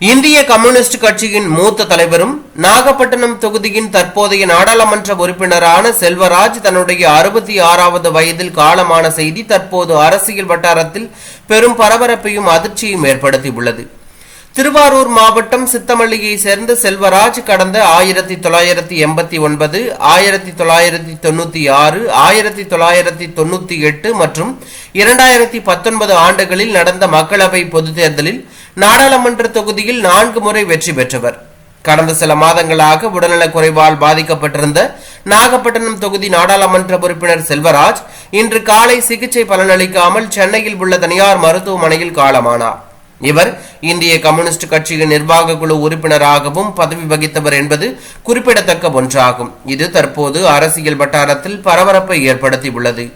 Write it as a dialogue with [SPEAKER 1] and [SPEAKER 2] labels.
[SPEAKER 1] இந்திய கம்யூனிஸ்ட் கட்சியின் மூத்த தலைவரும் நாகப்பட்டினம் தொகுதியின் தற்போதைய நாடாளுமன்ற உறுப்பினரான செல்வராஜ் தன்னுடைய அறுபத்தி ஆறாவது வயதில் காலமான செய்தி தற்போது அரசியல் வட்டாரத்தில் பெரும் பரபரப்பையும் அதிர்ச்சியும் ஏற்படுத்தியுள்ளது. திருவாரூர் மாவட்டம் சித்தமல்லியை சேர்ந்த செல்வராஜ் கடந்த ஆயிரத்தி தொள்ளாயிரத்தி எண்பத்தி ஒன்பது ஆயிரத்தி தொள்ளாயிரத்தி தொண்ணூத்தி ஆறு ஆயிரத்தி தொள்ளாயிரத்தி தொண்ணூத்தி எட்டு மற்றும் இரண்டாயிரத்தி பத்தொன்பது ஆண்டுகளில் நடந்த மக்களவை பொதுத் தேர்தலில் நாடாளுமன்ற தொகுதியில் நான்கு முறை வெற்றி பெற்றவர். கடந்த சில மாதங்களாக உடல்நலக் குறைவால் பாதிக்கப்பட்டிருந்த நாகப்பட்டினம் தொகுதி நாடாளுமன்ற உறுப்பினர் செல்வராஜ் இன்று காலை சிகிச்சை பலனளிக்காமல் சென்னையில் உள்ள தனியார் மருத்துவமனையில் காலமானார். இவர் இந்திய கம்யூனிஸ்ட் கட்சியின் நிர்வாக குழு உறுப்பினராகவும் பதவி வகித்தவர் என்பது குறிப்பிடத்தக்க ஒன்றாகும். இது தற்போது அரசியல் வட்டாரத்தில் பரபரப்பை ஏற்படுத்தியுள்ளது.